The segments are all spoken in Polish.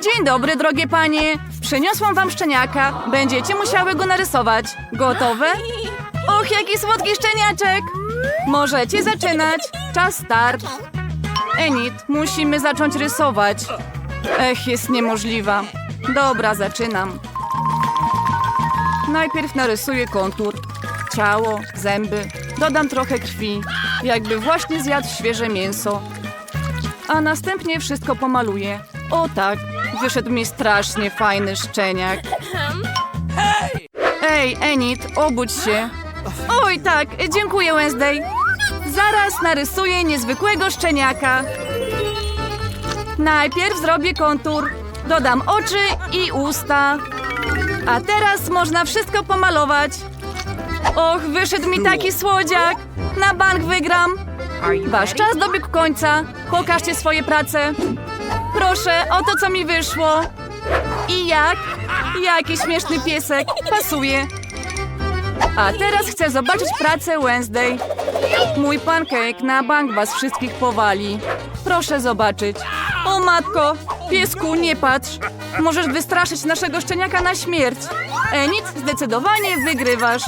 Dzień dobry, drogie panie. Przyniosłam wam szczeniaka. Będziecie musiały go narysować. Gotowe? Och, jaki słodki szczeniaczek! Możecie zaczynać. Czas start. Enid, musimy zacząć rysować. Ech, jest niemożliwa. Dobra, zaczynam. Najpierw narysuję kontur. Ciało, zęby. Dodam trochę krwi. Jakby właśnie zjadł świeże mięso. A następnie wszystko pomaluję. O tak, wyszedł mi strasznie fajny szczeniak. Ej, Enid, obudź się. Oj tak, dziękuję Wednesday. Zaraz narysuję niezwykłego szczeniaka. Najpierw zrobię kontur, dodam oczy i usta. A teraz można wszystko pomalować. Och, wyszedł mi taki słodziak. Na bank wygram. Wasz czas dobiegł końca. Pokażcie swoje prace. Proszę, oto co mi wyszło. I jak? Jaki śmieszny piesek. Pasuje. A teraz chcę zobaczyć pracę Wednesday. Mój pancake na bank was wszystkich powali. Proszę zobaczyć. O matko, piesku, nie patrz. Możesz wystraszyć naszego szczeniaka na śmierć. Enid, zdecydowanie wygrywasz.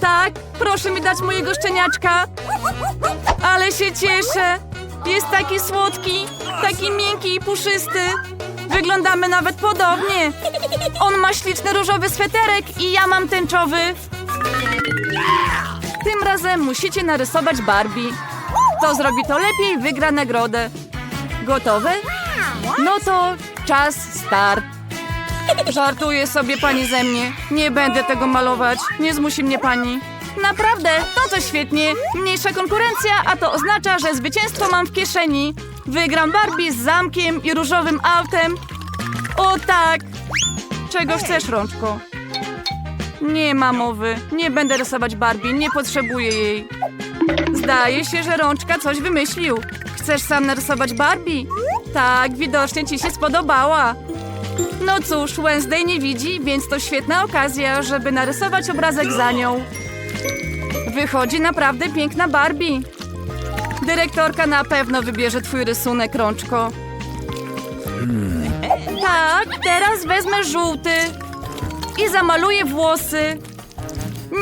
Tak, proszę mi dać mojego szczeniaczka. Ale się cieszę. Jest taki słodki, taki miękki i puszysty. Wyglądamy nawet podobnie. On ma śliczny różowy sweterek i ja mam tęczowy. Tym razem musicie narysować Barbie. Kto zrobi to lepiej, wygra nagrodę. Gotowe? No to czas start. Żartuje sobie pani ze mnie. Nie będę tego malować. Nie zmusi mnie pani. Naprawdę, to to świetnie. Mniejsza konkurencja, a to oznacza, że zwycięstwo mam w kieszeni. Wygram Barbie z zamkiem i różowym autem. O tak! Czego chcesz, Rączko? Nie ma mowy. Nie będę rysować Barbie, nie potrzebuję jej. Zdaje się, że Rączka coś wymyślił. Chcesz sam narysować Barbie? Tak, widocznie ci się spodobała. No cóż, Wednesday nie widzi, więc to świetna okazja, żeby narysować obrazek za nią. Wychodzi naprawdę piękna Barbie. Dyrektorka na pewno wybierze twój rysunek, Rączko. Tak, teraz wezmę żółty i zamaluję włosy.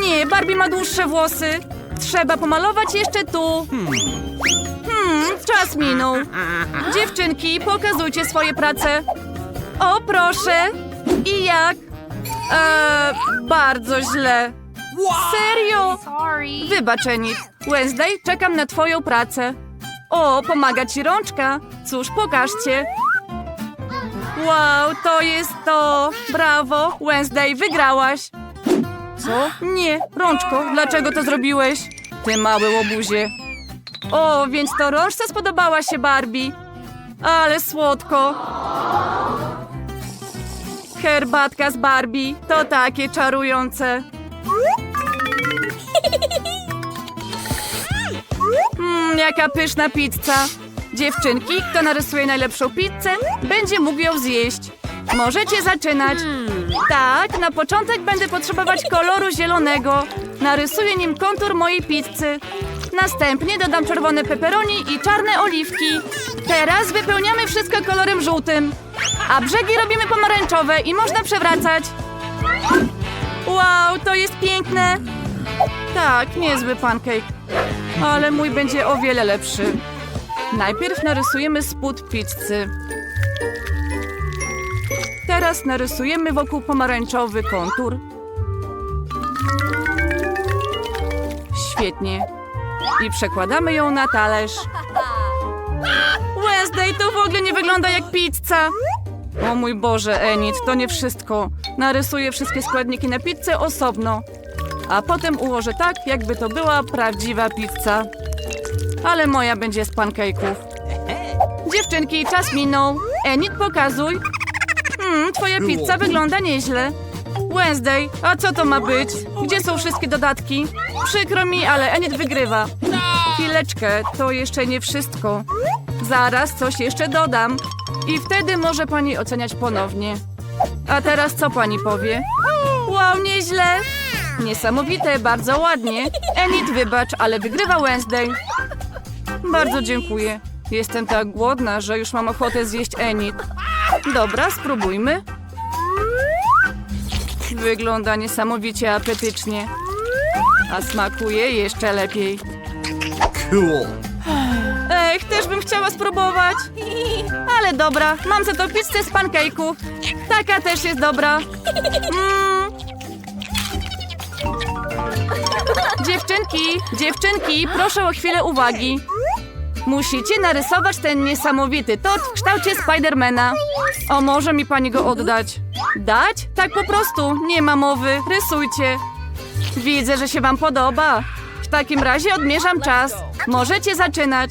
Nie, Barbie ma dłuższe włosy. Trzeba pomalować jeszcze tu. Hmm, czas minął. Dziewczynki, pokazujcie swoje prace. O, proszę. I jak? Eee, bardzo źle. Serio? Sorry. Wybacz, Enid. Wednesday, czekam na twoją pracę. O, pomaga ci rączka. Cóż, pokażcie. Wow, to jest to. Brawo, Wednesday, wygrałaś. Co? Nie, rączko, dlaczego to zrobiłeś? Ty mały łobuzie. O, więc to rączce spodobała się Barbie. Ale słodko. Herbatka z Barbie to takie czarujące. Jaka pyszna pizza. Dziewczynki, kto narysuje najlepszą pizzę, będzie mógł ją zjeść. Możecie zaczynać. Tak, na początek będę potrzebować koloru zielonego. Narysuję nim kontur mojej pizzy. Następnie dodam czerwone peperoni i czarne oliwki. Teraz wypełniamy wszystko kolorem żółtym. A brzegi robimy pomarańczowe i można przewracać. Wow, to jest piękne. Tak, niezły pancake. Ale mój będzie o wiele lepszy. Najpierw narysujemy spód pizzy. Teraz narysujemy wokół pomarańczowy kontur. Świetnie. I przekładamy ją na talerz. Wednesday, to w ogóle nie wygląda jak pizza. O mój Boże, Enid, to nie wszystko. Narysuję wszystkie składniki na pizzę osobno. A potem ułożę tak, jakby to była prawdziwa pizza. Ale moja będzie z pancake'ów. Dziewczynki, czas minął. Enid, pokazuj. Hmm, twoja pizza wygląda nieźle. Wednesday, a co to ma być? Gdzie są wszystkie dodatki? Przykro mi, ale Enid wygrywa. Chwileczkę, to jeszcze nie wszystko. Zaraz coś jeszcze dodam. I wtedy może pani oceniać ponownie. A teraz co pani powie? Wow, nieźle. Niesamowite, bardzo ładnie. Enid, wybacz, ale wygrywa Wednesday. Bardzo dziękuję. Jestem tak głodna, że już mam ochotę zjeść Enid. Dobra, spróbujmy. Wygląda niesamowicie apetycznie. A smakuje jeszcze lepiej. Cool. Ech, też bym chciała spróbować. Ale dobra, mam za to pizzę z pancake'ów. Taka też jest dobra. Mm. Dziewczynki, dziewczynki, proszę o chwilę uwagi. Musicie narysować ten niesamowity tort w kształcie Spidermana. O, może mi pani go oddać? Dać? Tak po prostu, nie ma mowy, rysujcie. Widzę, że się wam podoba. W takim razie odmierzam czas. Możecie zaczynać.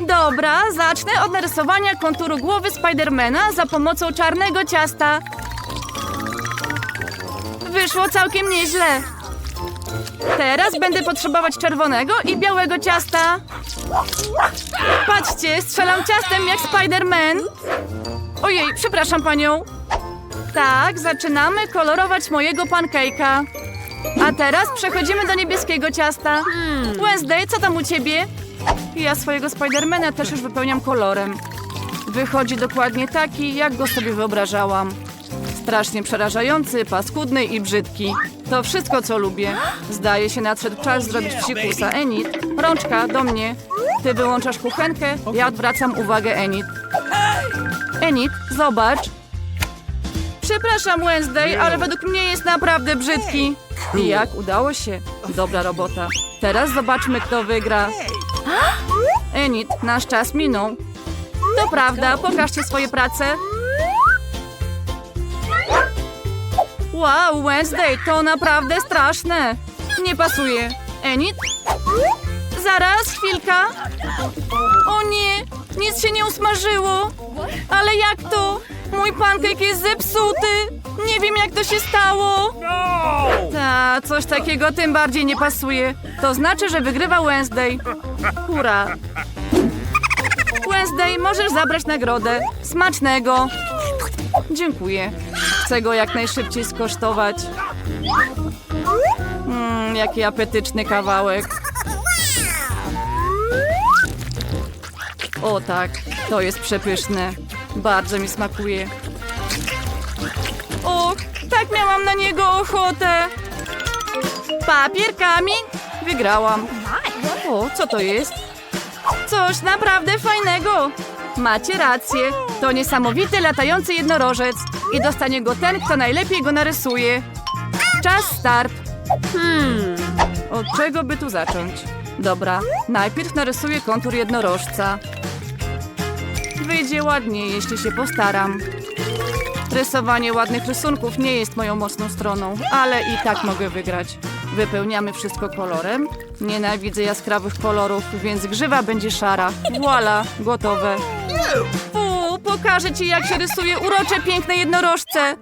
Dobra, zacznę od narysowania konturu głowy Spidermana za pomocą czarnego ciasta. Wyszło całkiem nieźle. Teraz będę potrzebować czerwonego i białego ciasta. Patrzcie, strzelam ciastem jak Spider-Man. Ojej, przepraszam panią. Tak, zaczynamy kolorować mojego pancake'a. A teraz przechodzimy do niebieskiego ciasta. Wednesday, co tam u ciebie? Ja swojego Spidermana też już wypełniam kolorem. Wychodzi dokładnie taki, jak go sobie wyobrażałam. Strasznie przerażający, paskudny i brzydki. To wszystko, co lubię. Zdaje się nadszedł czas zrobić psikusa. Enid, rączka, do mnie. Ty wyłączasz kuchenkę, ja odwracam uwagę Enid. Enid, zobacz. Przepraszam, Wednesday, ale według mnie jest naprawdę brzydki. I jak? Udało się. Dobra robota. Teraz zobaczmy, kto wygra. Enid, nasz czas minął. To prawda, pokażcie swoje prace. Wow, Wednesday, to naprawdę straszne. Nie pasuje. Enid? Zaraz, chwilka. O nie, nic się nie usmażyło. Ale jak to? Mój pancake jest zepsuty. Nie wiem, jak to się stało. Ta, coś takiego tym bardziej nie pasuje. To znaczy, że wygrywa Wednesday. Hurra. Wednesday, możesz zabrać nagrodę. Smacznego. Dziękuję. Chcę go jak najszybciej skosztować. Mmm, jaki apetyczny kawałek. O tak, to jest przepyszne. Bardzo mi smakuje. Och, tak miałam na niego ochotę. Papier, kamień. Wygrałam. O, co to jest? Coś naprawdę fajnego. Macie rację. To niesamowity latający jednorożec. I dostanie go ten, kto najlepiej go narysuje. Czas start. Hmm. Od czego by tu zacząć? Dobra, najpierw narysuję kontur jednorożca. Wyjdzie ładnie, jeśli się postaram. Rysowanie ładnych rysunków nie jest moją mocną stroną, ale i tak mogę wygrać. Wypełniamy wszystko kolorem. Nienawidzę jaskrawych kolorów, więc grzywa będzie szara. Voila, gotowe. Fu, pokażę ci jak się rysuje urocze, piękne jednorożce.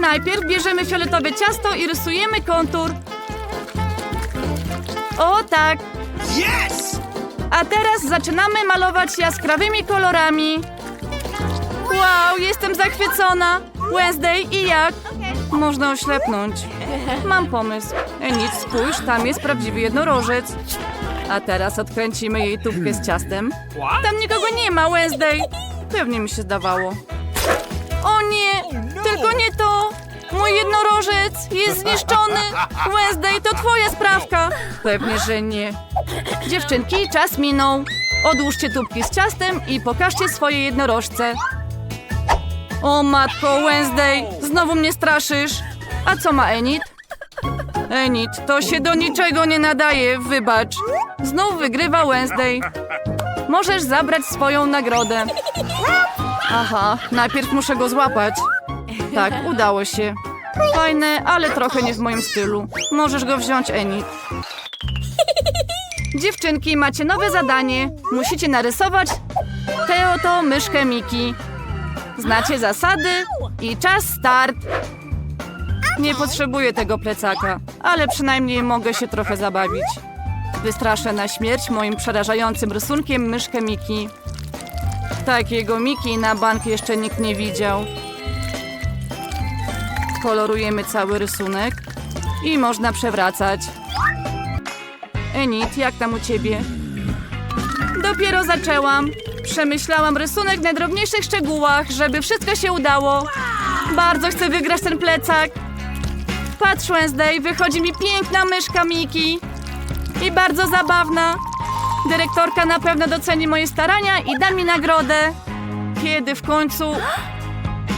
Najpierw bierzemy fioletowe ciasto i rysujemy kontur. O tak. Yes! A teraz zaczynamy malować jaskrawymi kolorami. Wow, jestem zachwycona. Wednesday i jak? Można oślepnąć. Mam pomysł. Enid, spójrz, tam jest prawdziwy jednorożec. A teraz odkręcimy jej tubkę z ciastem. Tam nikogo nie ma, Wednesday. Pewnie mi się zdawało. O nie, tylko nie to. Mój jednorożec jest zniszczony. Wednesday, to twoja sprawka. Pewnie, że nie. Dziewczynki, czas minął. Odłóżcie tubki z ciastem i pokażcie swoje jednorożce. O matko, Wednesday, znowu mnie straszysz. A co ma Enid? Enid, to się do niczego nie nadaje, wybacz. Znów wygrywa Wednesday. Możesz zabrać swoją nagrodę. Aha, najpierw muszę go złapać. Tak, udało się. Fajne, ale trochę nie w moim stylu. Możesz go wziąć, Enid. Dziewczynki, macie nowe zadanie. Musicie narysować tę oto myszkę Miki. Znacie zasady i czas start. Nie potrzebuję tego plecaka, ale przynajmniej mogę się trochę zabawić. Wystraszę na śmierć moim przerażającym rysunkiem myszkę Miki. Takiego Miki na bank jeszcze nikt nie widział. Kolorujemy cały rysunek i można przewracać. Enid, jak tam u ciebie? Dopiero zaczęłam. Przemyślałam rysunek w najdrobniejszych szczegółach, żeby wszystko się udało. Bardzo chcę wygrać ten plecak. Patrz, Wednesday, wychodzi mi piękna myszka Miki. I bardzo zabawna. Dyrektorka na pewno doceni moje starania i da mi nagrodę. Kiedy w końcu...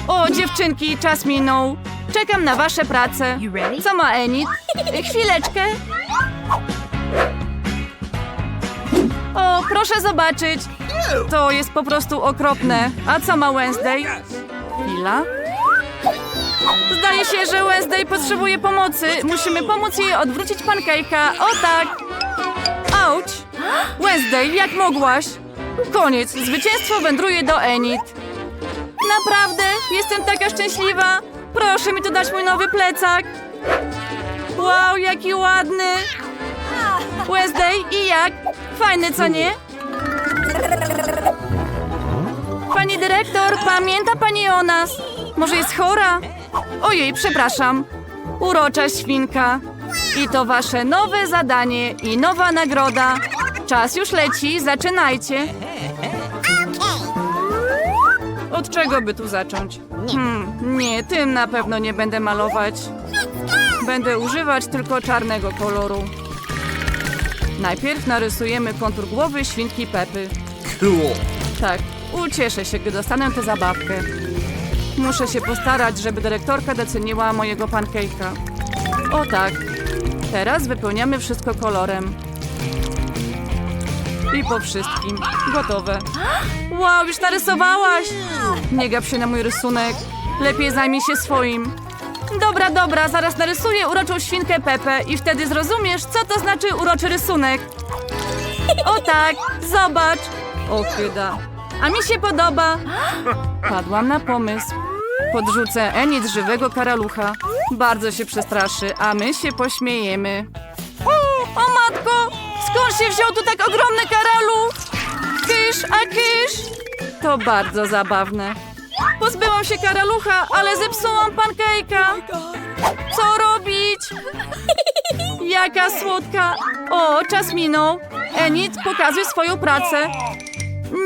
O, dziewczynki, czas minął. Czekam na wasze prace. Co ma Enid? Chwileczkę. O, proszę zobaczyć. To jest po prostu okropne. A co ma Wednesday? Chwila. Zdaje się, że Wednesday potrzebuje pomocy. Musimy pomóc jej odwrócić pancake'a. O tak. Auć. Wednesday, jak mogłaś? Koniec. Zwycięstwo wędruje do Enid. Naprawdę? Jestem taka szczęśliwa. Proszę mi tu dać mój nowy plecak. Wow, jaki ładny. Wednesday, i jak? Fajny, co nie? Pani dyrektor, pamięta pani o nas? Może jest chora? Ojej, przepraszam. Urocza świnka. I to wasze nowe zadanie i nowa nagroda. Czas już leci, zaczynajcie. Od czego by tu zacząć? Hmm, nie, tym na pewno nie będę malować. Będę używać tylko czarnego koloru. Najpierw narysujemy kontur głowy świnki Pepy. Cool. Tak, ucieszę się, gdy dostanę tę zabawkę. Muszę się postarać, żeby dyrektorka doceniła mojego pancake'a. O tak. Teraz wypełniamy wszystko kolorem. I po wszystkim. Gotowe. Wow, już narysowałaś! Nie gap się na mój rysunek. Lepiej zajmij się swoim. Dobra, dobra, zaraz narysuję uroczą świnkę Pepę i wtedy zrozumiesz, co to znaczy uroczy rysunek. O tak, zobacz. O chyda. A mi się podoba. Padłam na pomysł. Podrzucę Enid żywego karalucha. Bardzo się przestraszy, a my się pośmiejemy. O, o matko! Skąd się wziął tu tak ogromny karaluch? Kysz, a kysz! To bardzo zabawne. Pozbyłam się karalucha, ale zepsułam pancake'a. Co robić? Jaka słodka! O, czas minął. Enid, pokazuj swoją pracę.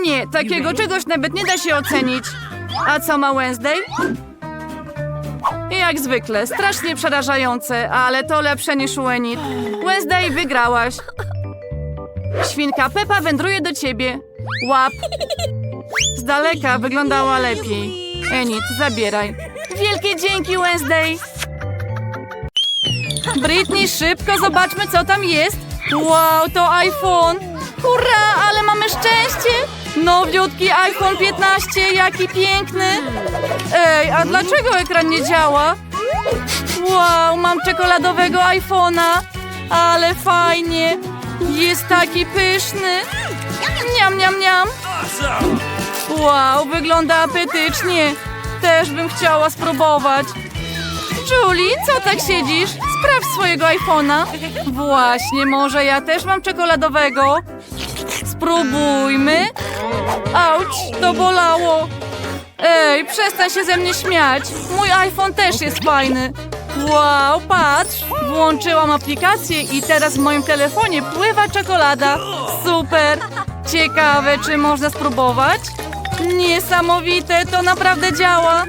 Nie, takiego czegoś nawet nie da się ocenić. A co ma Wednesday? Jak zwykle, strasznie przerażające, ale to lepsze niż u Enid. Wednesday, wygrałaś. Świnka Pepa wędruje do ciebie. Łap. Z daleka wyglądała lepiej. Enid, zabieraj. Wielkie dzięki, Wednesday. Britney, szybko zobaczmy, co tam jest. Wow, to iPhone. Hurra, ale mamy szczęście. Nowiutki iPhone 15, jaki piękny. Ej, a dlaczego ekran nie działa? Wow, mam czekoladowego iPhone'a. Ale fajnie. Jest taki pyszny. Niam, niam, niam. Wow, wygląda apetycznie. Też bym chciała spróbować. Julie, co tak siedzisz? Sprawdź swojego iPhone'a. Właśnie, może ja też mam czekoladowego. Spróbujmy. Auć, to bolało. Ej, przestań się ze mnie śmiać. Mój iPhone też jest fajny. Wow, patrz. Włączyłam aplikację i teraz w moim telefonie pływa czekolada. Super. Ciekawe, czy można spróbować? Niesamowite, to naprawdę działa.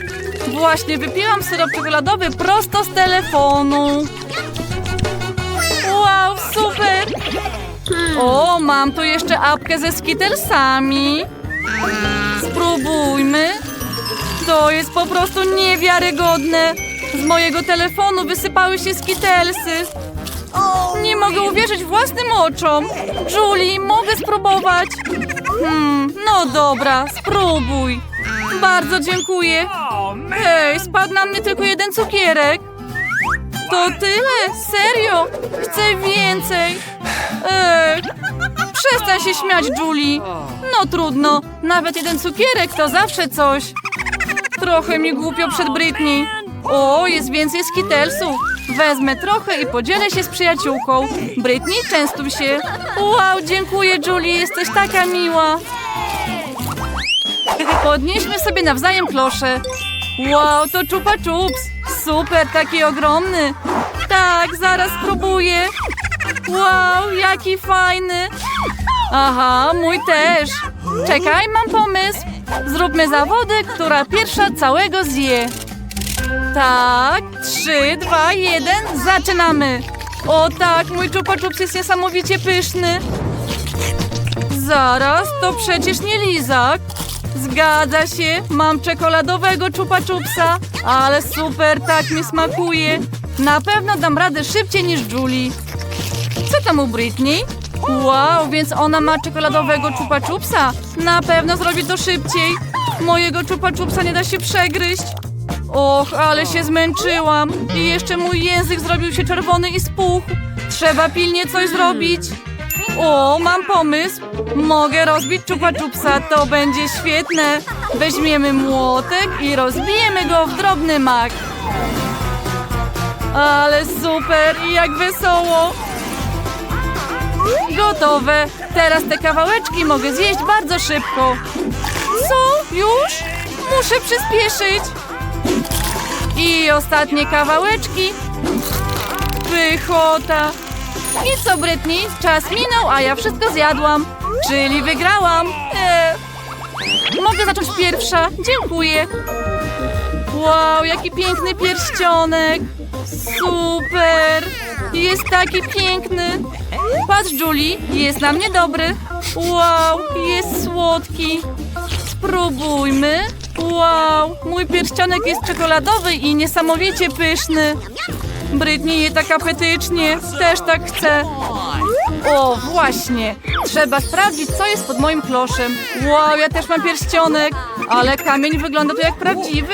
Właśnie wypiłam syrop czekoladowy prosto z telefonu. O, mam tu jeszcze apkę ze skittlesami. Spróbujmy. To jest po prostu niewiarygodne. Z mojego telefonu wysypały się skittlesy. Nie mogę uwierzyć własnym oczom. Julie, mogę spróbować? Hmm, no dobra, spróbuj. Bardzo dziękuję. Oh. Hej, spadł na mnie tylko jeden cukierek. To tyle? Serio? Chcę więcej. Ej, przestań się śmiać, Julie. No trudno, nawet jeden cukierek to zawsze coś. Trochę mi głupio przed Britney. O, jest więcej skitelsów. Wezmę trochę i podzielę się z przyjaciółką. Britney, częstuj się. Wow, dziękuję, Julie, jesteś taka miła. Podnieśmy sobie nawzajem klosze. Wow, to czupa czups. Super, taki ogromny. Tak, zaraz spróbuję. Wow, jaki fajny. Aha, mój też. Czekaj, mam pomysł. Zróbmy zawody, która pierwsza całego zje. Tak, trzy, dwa, jeden, zaczynamy. O tak, mój czupa jest niesamowicie pyszny. Zaraz, to przecież nie lizak. Zgadza się, mam czekoladowego czupa czupsa, ale super, tak mi smakuje. Na pewno dam radę szybciej niż Julie. Co tam u Britney? Wow, więc ona ma czekoladowego czupa czupsa. Na pewno zrobi to szybciej. Mojego czupa czupsa nie da się przegryźć. Och, ale się zmęczyłam. I jeszcze mój język zrobił się czerwony i spuchł. Trzeba pilnie coś zrobić. O, mam pomysł. Mogę rozbić czupa czupsa, to będzie świetne. Weźmiemy młotek i rozbijemy go w drobny mak. Ale super, jak wesoło. Gotowe. Teraz te kawałeczki mogę zjeść bardzo szybko. Co? Już? Muszę przyspieszyć. I ostatnie kawałeczki. Pychota. I co, Brytni? Czas minął, a ja wszystko zjadłam. Czyli wygrałam. Eee. Mogę zacząć pierwsza. Dziękuję. Wow, jaki piękny pierścionek. Super. Jest taki piękny. Patrz, Julie, jest na mnie dobry. Wow, jest słodki. Spróbujmy. Wow, mój pierścionek jest czekoladowy i niesamowicie pyszny. Brytni je tak apetycznie. Też tak chcę. O, właśnie. Trzeba sprawdzić, co jest pod moim kloszem. Wow, ja też mam pierścionek, ale kamień wygląda tu jak prawdziwy.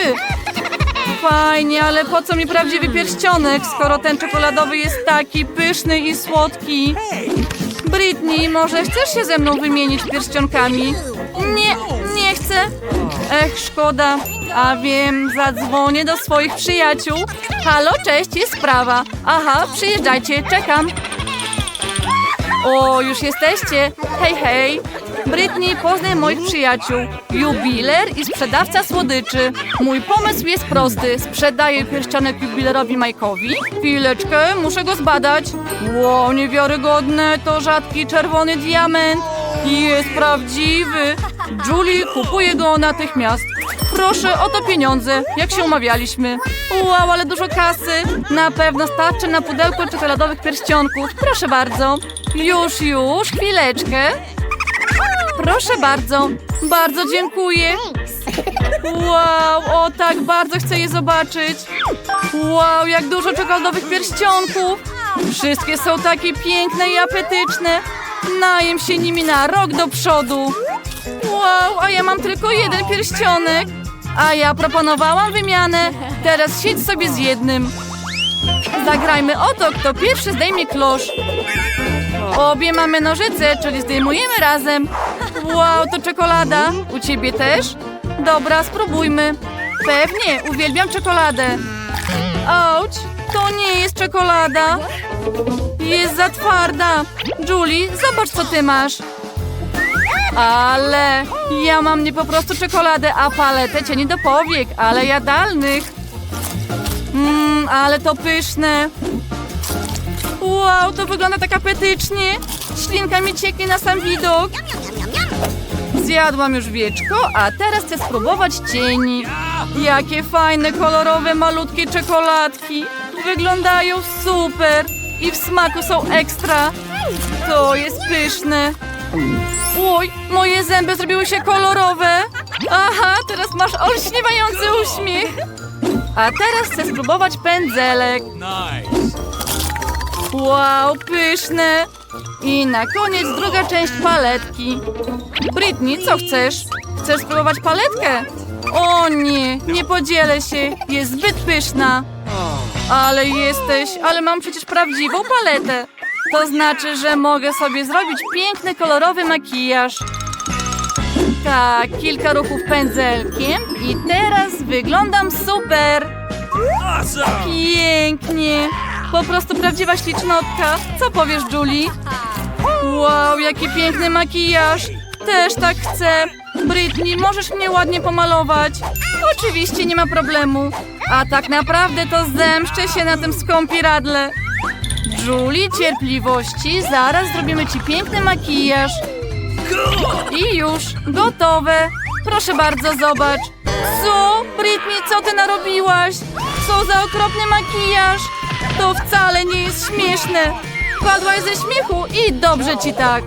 Fajnie, ale po co mi prawdziwy pierścionek, skoro ten czekoladowy jest taki pyszny i słodki? Britney, może chcesz się ze mną wymienić pierścionkami? Nie, Ech, szkoda. A wiem, zadzwonię do swoich przyjaciół. Halo, cześć, jest sprawa. Aha, przyjeżdżajcie, czekam. O, już jesteście. Hej, hej. Britney, poznaj moich przyjaciół. Jubiler i sprzedawca słodyczy. Mój pomysł jest prosty. Sprzedaję pierścionek jubilerowi Majkowi. Chwileczkę, muszę go zbadać. Ło, niewiarygodne. To rzadki czerwony diament. Jest prawdziwy. Julie kupuje go natychmiast. Proszę, oto pieniądze, jak się umawialiśmy. Wow, ale dużo kasy. Na pewno starczy na pudełko czekoladowych pierścionków. Proszę bardzo. Już, już, chwileczkę. Proszę bardzo. Bardzo dziękuję. Wow, o tak, bardzo chcę je zobaczyć. Wow, jak dużo czekoladowych pierścionków. Wszystkie są takie piękne i apetyczne. Najem się nimi na rok do przodu. Wow, a ja mam tylko jeden pierścionek. A ja proponowałam wymianę. Teraz siedź sobie z jednym. Zagrajmy o to, kto pierwszy zdejmie klosz. Obie mamy nożyce, czyli zdejmujemy razem. Wow, to czekolada. U ciebie też? Dobra, spróbujmy. Pewnie, uwielbiam czekoladę. Auć, to nie jest czekolada. Jest za twarda. Julie, zobacz co ty masz. Ale ja mam nie po prostu czekoladę, a paletę cieni do powiek, ale jadalnych. Mmm, ale to pyszne. Wow, to wygląda tak apetycznie. Ślinka mi cieknie na sam widok. Zjadłam już wieczko, a teraz chcę spróbować cieni. Jakie fajne, kolorowe, malutkie czekoladki. Wyglądają super i w smaku są ekstra. To jest pyszne. Oj, moje zęby zrobiły się kolorowe. Aha, teraz masz olśniewający uśmiech. A teraz chcę spróbować pędzelek. Wow, pyszne. I na koniec druga część paletki. Britney, co chcesz? Chcesz spróbować paletkę? O nie, nie podzielę się. Jest zbyt pyszna. Ale jesteś, ale mam przecież prawdziwą paletę. To znaczy, że mogę sobie zrobić piękny, kolorowy makijaż. Tak, kilka ruchów pędzelkiem i teraz wyglądam super. Pięknie. Po prostu prawdziwa ślicznotka. Co powiesz, Julie? Wow, jaki piękny makijaż. Też tak chcę. Britney, możesz mnie ładnie pomalować? Oczywiście, nie ma problemu. A tak naprawdę to zemszczę się na tym skąpiradle. Julie, cierpliwości. Zaraz zrobimy ci piękny makijaż. I już, gotowe. Proszę bardzo, zobacz. Co? Britney, co ty narobiłaś? Co za okropny makijaż? To wcale nie jest śmieszne. Padłaś ze śmiechu i dobrze ci tak.